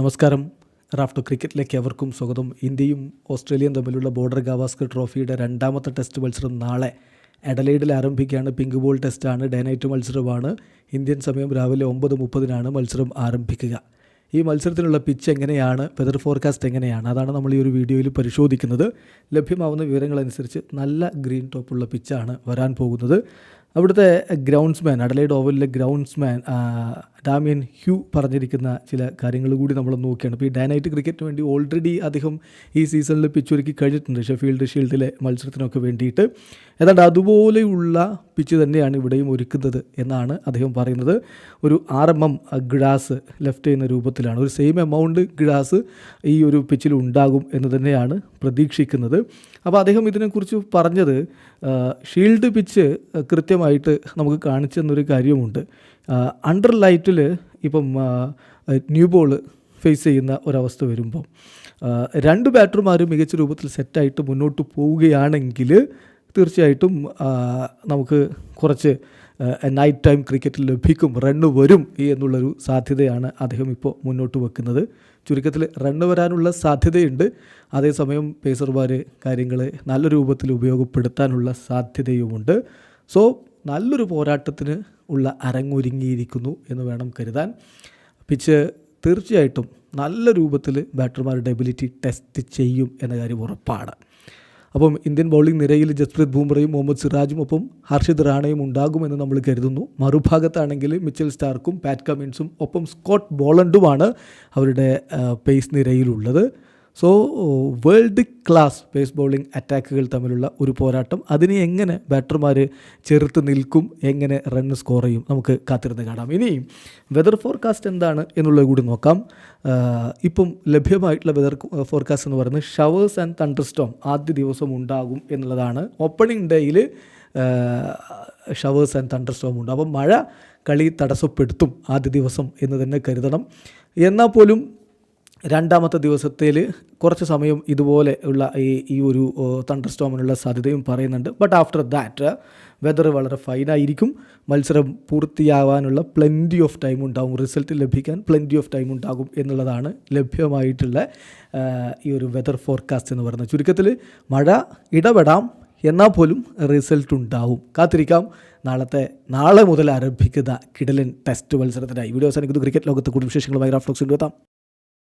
നമസ്കാരം. റാഫ്റ്റോ ക്രിക്കറ്റിലേക്ക് അവർക്കും സ്വാഗതം. ഇന്ത്യയും ഓസ്ട്രേലിയയും തമ്മിലുള്ള ബോർഡർ ഗവാസ്കർ ട്രോഫിയുടെ രണ്ടാമത്തെ ടെസ്റ്റ് മത്സരം നാളെ എഡലൈഡിൽ ആരംഭിക്കുകയാണ്. പിങ്ക് ബോൾ ടെസ്റ്റാണ് ഡേ നൈറ്റ് മത്സരമാണ്. ഇന്ത്യൻ സമയം രാവിലെ ഒമ്പത് മുപ്പതിനാണ് മത്സരം ആരംഭിക്കുക. ഈ മത്സരത്തിനുള്ള പിച്ച് എങ്ങനെയാണ് വെതർ ഫോർകാസ്റ്റ് എങ്ങനെയാണ് അതാണ് നമ്മൾ ഈ ഒരു വീഡിയോയിൽ പരിശോധിക്കുന്നത്. ലഭ്യമാവുന്ന വിവരങ്ങളനുസരിച്ച് നല്ല ഗ്രീൻ ടോപ്പുള്ള പിച്ചാണ് വരാൻ പോകുന്നത്. അവിടുത്തെ ഗ്രൗണ്ട്സ്മാൻ അഡലൈഡ് ഓവലിലെ ഗ്രൗണ്ട്സ്മാൻ ഡാമിയൻ ഹ്യൂ പറഞ്ഞിരിക്കുന്ന ചില കാര്യങ്ങൾ കൂടി നമ്മൾ നോക്കിയാണ്. ഇപ്പോൾ ഈ ഡൈനൈറ്റ് ക്രിക്കറ്റിന് വേണ്ടി ഓൾറെഡി അദ്ദേഹം ഈ സീസണിൽ പിച്ചൊരുക്കി കഴിഞ്ഞിട്ടുണ്ട് ഷെഫീൽഡ് ഷീൽഡിലെ മത്സരത്തിനൊക്കെ വേണ്ടിയിട്ട്. ഏതാണ്ട് അതുപോലെയുള്ള പിച്ച് തന്നെയാണ് ഇവിടെയും ഒരുക്കുന്നത് എന്നാണ് അദ്ദേഹം പറയുന്നത്. ഒരു R M M grass left ചെയ്യുന്ന രൂപത്തിലാണ്. ഒരു സെയിം എമൗണ്ട് ഗ്രാസ് ഈ ഒരു പിച്ചിൽ ഉണ്ടാകും എന്ന് തന്നെയാണ് പ്രതീക്ഷിക്കുന്നത്. അപ്പോൾ അദ്ദേഹം ഇതിനെക്കുറിച്ച് പറഞ്ഞത് ഷീൽഡ് പിച്ച് കൃത്യമായിട്ട് നമുക്ക് കാണിച്ചു തന്നൊരു കാര്യമുണ്ട് അണ്ടർ ലൈറ്റിൽ ഇപ്പം ന്യൂ ബോൾ ഫേസ് ചെയ്യുന്ന ഒരവസ്ഥ വരുമ്പം രണ്ട് ബാറ്റർമാരും മികച്ച രൂപത്തിൽ സെറ്റായിട്ട് മുന്നോട്ട് പോവുകയാണെങ്കിൽ തീർച്ചയായിട്ടും നമുക്ക് കുറച്ച് നൈറ്റ് ടൈം ക്രിക്കറ്റിൽ ലഭിക്കും റണ്ണ് വരും എന്നുള്ളൊരു സാധ്യതയാണ് അദ്ദേഹം ഇപ്പോൾ മുന്നോട്ട് വെക്കുന്നത്. ചുരുക്കത്തിൽ റണ്ണ് വരാനുള്ള സാധ്യതയുണ്ട്. അതേസമയം പേസർമാർ കാര്യങ്ങൾ നല്ല രൂപത്തിൽ ഉപയോഗപ്പെടുത്താനുള്ള സാധ്യതയുമുണ്ട്. സോ നല്ലൊരു പോരാട്ടത്തിന് ഉള്ള അരങ്ങൊരുങ്ങിയിരിക്കുന്നു എന്ന് വേണം കരുതാൻ. പിച്ച് തീർച്ചയായിട്ടും നല്ല രൂപത്തിൽ ബാറ്റർമാരുടെ എബിലിറ്റി ടെസ്റ്റ് ചെയ്യും എന്ന കാര്യം ഉറപ്പാണ്. അപ്പം ഇന്ത്യൻ ബൗളിംഗ് നിരയിൽ ജസ്പ്രീത് ബൂംറയും മുഹമ്മദ് സിറാജും ഒപ്പം ഹർഷിദ് റാണയും ഉണ്ടാകുമെന്ന് നമ്മൾ കരുതുന്നു. മറുഭാഗത്താണെങ്കിൽ മിച്ചൽ സ്റ്റാർക്കും പാറ്റ് കമിൻസും ഒപ്പം സ്കോട്ട് ബോളണ്ടുമാണ് അവരുടെ pace നിരയിലുള്ളത്. So world class pace bowling അറ്റാക്കുകൾ തമ്മിലുള്ള ഒരു പോരാട്ടം. അതിനെ എങ്ങനെ ബാറ്റർമാർ ചെറുത്ത് നിൽക്കും എങ്ങനെ റൺ സ്കോർ ചെയ്യും നമുക്ക് കാത്തിരുന്ന് കാണാം. ഇനി വെതർ ഫോർകാസ്റ്റ് എന്താണ് എന്നുള്ളത് കൂടി നോക്കാം. ഇപ്പം ലഭ്യമായിട്ടുള്ള വെതർ ഫോർകാസ്റ്റ് എന്ന് പറയുന്നത് ഷവേഴ്സ് ആൻഡ് തണ്ടർസ്റ്റോം ആദ്യ ദിവസം ഉണ്ടാകും എന്നുള്ളതാണ്. ഓപ്പണിംഗ് ഡേയിൽ ഷവേഴ്സ് ആൻഡ് തണ്ടർ സ്റ്റോം ഉണ്ട്. അപ്പം മഴ കളി തടസ്സപ്പെടുത്തും ആദ്യ ദിവസം എന്ന് തന്നെ കരുതണം. എന്നാൽ പോലും രണ്ടാമത്തെ ദിവസത്തിൽ കുറച്ച് സമയം ഇതുപോലെ ഉള്ള ഈ ഈ ഒരു തണ്ടർ സ്റ്റോമിനുള്ള സാധ്യതയും പറയുന്നുണ്ട്. ബട്ട് ആഫ്റ്റർ ദാറ്റ് വെതർ വളരെ ഫൈനായിരിക്കും മത്സരം പൂർത്തിയാവാനുള്ള പ്ലെന്റി ഓഫ് ടൈം ഉണ്ടാകും റിസൾട്ട് ലഭിക്കാൻ പ്ലെന്റി ഓഫ് ടൈം ഉണ്ടാകും എന്നുള്ളതാണ് ലഭ്യമായിട്ടുള്ള ഈ ഒരു വെതർ ഫോർകാസ്റ്റ് എന്ന് പറയുന്നത്. ചുരുക്കത്തിൽ മഴ ഇടപെടാം എന്നാൽ പോലും റിസൾട്ട് ഉണ്ടാവും. കാത്തിരിക്കാം. നാളത്തെ നാളെ മുതൽ ആരംഭിക്കുന്ന കിടലൻ ടെസ്റ്റ് മത്സരത്തിനായി. വീഡിയോ അവസാനിക്കുന്നു. ക്രിക്കറ്റ് ലോകത്ത് കൂടുതൽ വിശേഷങ്ങളുമായി റാഫ്റ്റോക്സ് എത്താം.